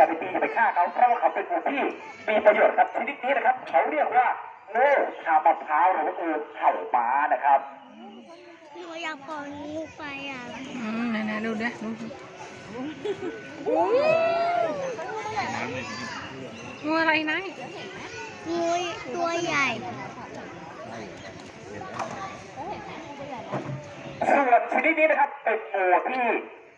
อย่าไปตีอย่าไปฆ่าเขาเพราะว่าเขาเป็นงูที่มีประโยชน์ครับชนิดนี้นะครับ เขาเรียกว่างูชามะพร้าวหรือว่างูเข่าม้านะครับหนูอยากปล่อยงูไปอะอืมไหนๆดูดิดูงูอะไรนายงูตัวใหญ่ส่วนชนิดนี้นะครับเป็นงูที่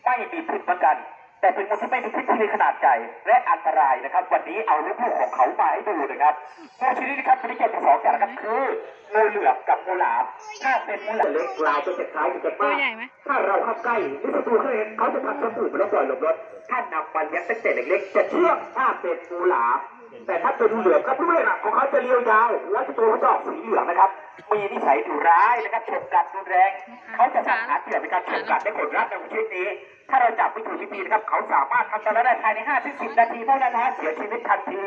ไม่มีพิษเหมือนกัน แต่เป็นงูที่ไม่มีพิษที่มีขนาดใหญ่และอันตรายนะครับ วันนี้เอาลูกๆของเขามาให้ดูนะครับงูชนิดนี้ครับชนิดที่สองอย่างนะครับคืองูเหลือมกับงูหลามถ้าเป็นงูเหลือมเล็กลายจะเจ็บคล้ายจะเจ็บตัวมากใหญ่ไหม ถ้าเราเข้าใกล้หรือศัตรูเขาเห็นเขาจะทำจมูกแล้วปล่อยหลบรถถ้านำมันเลี้ยงตั้งแต่เล็กๆจะเชื่องถ้าเป็นงูหลาม แต่ถ้าเป็นงูเหลือมก็เพื่อนของเขาจะเรียวยาว และจะตัวเขาจะออกสีเหลืองนะครับ มีนิสัยดุร้ายนะครับฉกกัดรุนแรง เขาจะสังหารเหยื่อในการฉกกัดได้ผลลัพธ์ในชนิดนี้ ถ้าเราจับไม่ถูกวิธีนะครับเขาสามารถทำตามได้ภายใน5ถึง10นาทีเท่านั้นนะเสียชีวิตทันที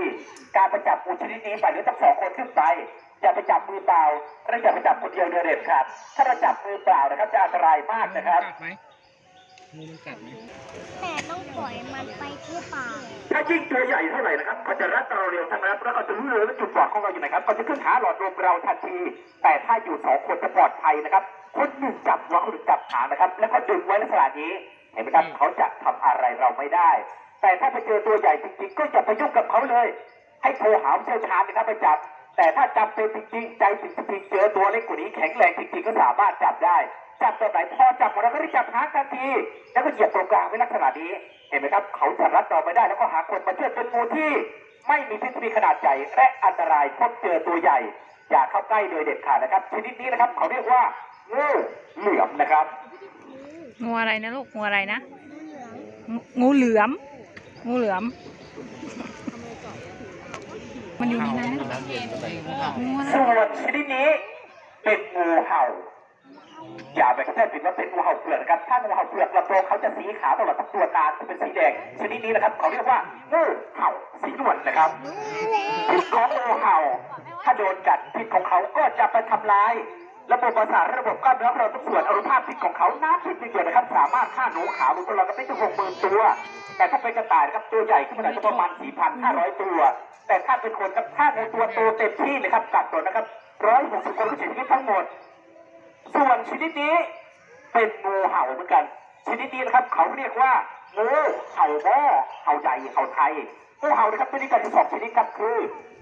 การไปจับงูชนิดนี้ฝ่ายหรือตั้งสองคนขึ้นไปอย่าไปจับมือเปล่าและอย่าไปจับคนเดียวโดยเด็ดขาดถ้าเราจับมือเปล่านะครับจะอันตรายมากนะครับกัดไหมงูมันกัดไหมแต่ต้องปล่อยมันไปที่ป่า ถ้ายิ่งตัวใหญ่เท่าไหร่นะครับเขาจะรัดเราเร็วทั้งนั้นแล้วก็จะรู้เลยว่าจุดบอดของเราอยู่ไหนครับก็จะขึ้นหาหลอดลมเราทันที แต่ถ้าอยู่สองคนจะปลอดภัยนะครับ คนหนึ่งจับหัวคนหนึ่งจับหางนะครับ แล้วก็ดึงไว้ลักษณะนี้เห็นไหมครับเขาจะทำอะไรเราไม่ได้ แต่ถ้าไปเจอตัวใหญ่จริงๆ ก็อย่าไปยุ่งกับเขาเลย ให้โทรหาผู้เชี่ยวชาญนะครับไปจับ แต่ถ้าจำเป็นจริงๆใจถึงจริงๆเจอตัวเล็กกว่านี้แข็งแรงจริงๆก็สามารถจับได้จับตัวไหนพอจับหมดแล้วก็ได้จับหางทันทีแล้วก็เหยียบตรงกลางไว้ลักษณะนี้เห็นไหมครับ เขาจะรัดเราไม่ได้แล้วก็หาคนมาช่วยเป็นงูที่ ไม่มีพิษมีขนาดใหญ่และอันตรายพบเจอตัวใหญ่ อย่าเข้าใกล้โดยเด็ดขาดนะครับ ชนิดนี้นะครับ เขาเรียกว่างูเหลือมนะครับ งูอะไรนะลูกงูอะไรนะงูเหลืองงูงูเหลือมงูเหลือม มันอยู่ในนั้นนะงูอะไร ส่วนชนิดนี้เป็นงูเห่า อย่าไปเข้าใจผิดว่าเป็นงูเห่าเปลือกนะครับ ถ้างูเห่าเปลือกลำตัวเขาจะสีขาวตลอดทั้งตัวตาจะเป็นสีแดง ชนิดนี้นะครับ เขาเรียกว่างูเห่าสีนวลนะครับพิษของงูเห่า ถ้าโดนกัดพิษของเขาก็จะไปทำลายระบบประสาทระบบกล้ามเนื้อของเราทุกส่วนอนุภาพพิษของเขาน้ำพิษมีเดียวนะครับ สามารถฆ่าหนูขาวหรือตัวเราก็ไม่ถึงหกหมื่นตัว แต่ถ้าเป็นกระต่ายนะครับตัวใหญ่ขึ้นมาหน่อยก็ประมาณสี่พันห้าร้อยตัว แต่ถ้าเป็นคนครับถ้าในตัวโตเต็มที่เลยครับกัดตัวนะครับร้อยหกสิบคนก็เสียชีวิตทั้งหมด ส่วนชนิดนี้เป็นงูเห่าเหมือนกัน ชนิดนี้นะครับ เขาเรียกว่างูเห่าหม้อเห่าใหญ่เห่าไทยงูเห่านะครับตัวนี้กันสองชนิดครับคือ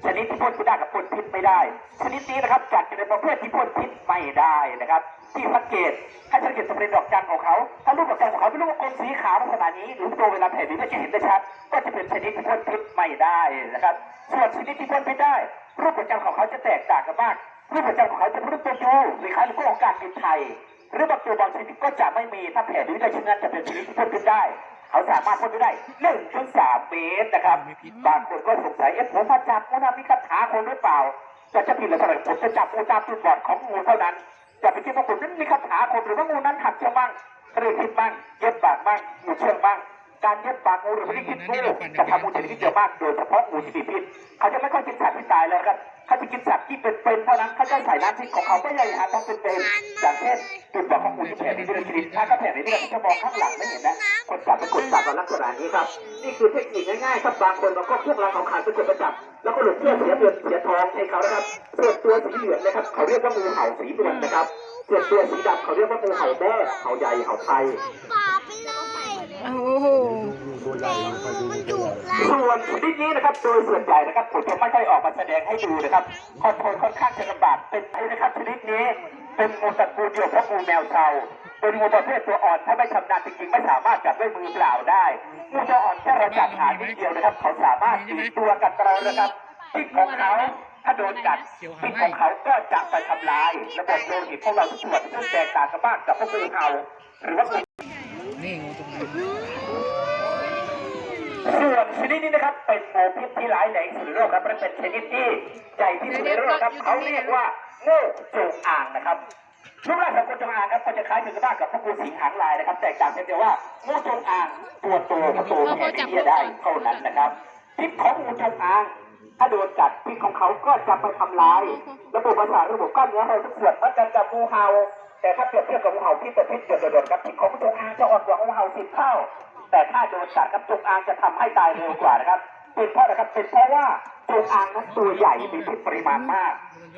ชนิดที่พ่นพิษได้กับพ่นพิษไม่ได้ ชนิดนี้นะครับจัดอยู่ในประเภทที่พ่นพิษไม่ได้นะครับ ที่สังเกตให้สังเกตตรงเป็นดอกจันของเขา ถ้าลูกดอกจันของเขาเป็นลูกกลมสีขาวลักษณะนี้หรือตัวเวลาแผ่นี้ก็จะเห็นได้ชัดก็จะเป็นชนิดที่พ่นพิษไม่ได้นะครับ ส่วนชนิดที่พ่นพิษได้ รูปดอกจันของเขาจะแตกต่างกันมาก รูปหัวใจของเขาจะเป็นรูปตัวยูหรือคล้ายลูกของการบินไทยหรือบางตัวบางชนิดก็จะไม่มีถ้าแผ่ด้วยได้ชนิดนั้นจะเป็นชนิดที่พ่นขึ้นได้ เขาสามารถพ่นได้หนึ่งถึงสามเมตรนะครับบางคนก็สงสัยเอ๊ะผมมาจับงูนามีคาถาคนหรือเปล่าจะจะผิดหรือเปล่าผมจะจับงูตามจุดบอดของงูเท่านั้นจะไปคิดว่าผมนั้นมีคาถาคนหรือว่างูนั้นหักเชือกบ้างหรือพิษบ้างเย็บปากบ้างงูเชือกบ้าง การเย็บปากงูหรือไม่ได้กินงูจะทำงูชนิดที่เยอะมากโดยเฉพาะงูที่มีพิษเขาจะไม่ค่อยกินสัตว์ที่ตายเลยครับเขาจะกินสัตว์ที่เป็นๆเท่านั้นเขาจะใส่น้ำพิษของเขาก็ใหญ่หาต้องเป็นๆอย่างเช่นจุดบอดของงูที่แผ่นี้ด้วยชนิดถ้าเขาแผ่นี้เราจะมองข้างหลังไม่เห็นนะคนจับเป็นคนจับเราลักษณะนี้ครับนี่คือเทคนิคง่ายๆครับบางคนเราก็เครื่องรางของขลังเป็นคนประจับแล้วก็หลุดเสื้อเสียเงินเสียทองให้เขานะครับส่วนตัวสีเหลืองนะครับ เขาเรียกว่างูเห่าสีนวลนะครับส่วนตัวสีดำเขาเรียกว่างูเห่าแม่เห่าใหญ่เห่าไทยป่าไปเลยโอ้โห ส่วนชนิดนี้นะครับโดยส่วนใหญ่นะครับผมจะไม่ค่อยออกมาแสดงให้ดูนะครับคอนโทรลค่อนข้างจะลำบากเป็นไปนะครับชนิดนี้ เป็นงูตระกูลเดียวกับงูแมวเทาเป็นงูประเภทตัวอ่อนถ้าไม่ชำนาญจริงๆ ไม่สามารถจับด้วยมือเปล่าได้งูตัวอ่อนแค่เราจับหางนิดเดียวนะครับ เขาสามารถตีตัวกัดเรานะครับพิษของเขาถ้าโดนกัดพิษของเขาก็จะไปทำลายระบบโลหิตของเราทุกส่วนซึ่งแตกต่างกันมากกับพวกงูเห่าหรือว่างูนี่งูตรงไหน ส่วนชนิดนี้นะครับเป็นงูพิษที่ร้ายแรงที่สุดในโลกครับและเป็นชนิดที่ใหญ่ที่สุดในโลกครับเขาเรียกว่างูจงอางนะครับรูปร่างของงูจงอางครับก็จะคล้ายคลึงกันมากกับพวกงูสิงหางลายนะครับ แตกต่างกันเดียวว่างูจงอางตัวโตกับตัวแผ่ที่จะได้เท่านั้นนะครับพิษของงูจงอาง ถ้าโดนกัดพิษของเขาก็จะไปทำลาย ระบบประสาทระบบกล้ามเนื้อเราทุกส่วนเหมือนกันกับงูเห่าแต่ถ้าเปรียบเทียบกับงูเห่าพิษแต่พิษเดือดๆครับพิษของงูจงอางจะอ่อนกว่างูเห่าสิบเท่า แต่ถ้าโดนสัตว์กับจงอางจะทำให้ตายเร็วกว่านะครับเป็นเพราะนะครับเป็นเพราะว่าจงอางนั้นตัวใหญ่มีพิษปริมาณมาก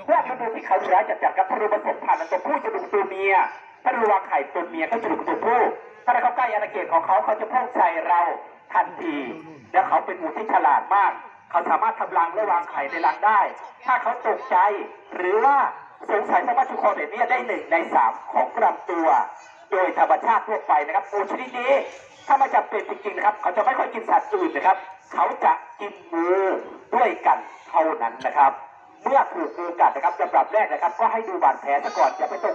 พวกมันดูที่เขาร้ายจัดๆกับพรูผสมพันตัวผู้จะดูตัวเมียถ้าดูวางไข่ตัวเมียก็จะดูตัวผู้ถ้าเราเข้าใกล้อาณาเขตของเขาเขาจะพุ่งใส่เราทันทีและเขาเป็นหมูที่ฉลาดมาก เขาสามารถทำรังและวางไข่ในรังได้ ถ้าเขาตกใจ หรือว่าสงสัยสามารถชุกคอแบบนี้ได้หนึ่งในสามของกลำตัว โดยธรรมชาติทั่วไปนะครับงูชนิดนี้ ถ้ามาจับเป็ดจริงๆนะครับ เขาจะไม่ค่อยกินสัตว์อื่นนะครับ เขาจะกินงูด้วยกันเท่านั้นนะครับ เมื่อถูกงูกัดนะครับจะปรับแรกนะครับ ก็ให้ดูบาดแผลซะก่อนอย่าไปตก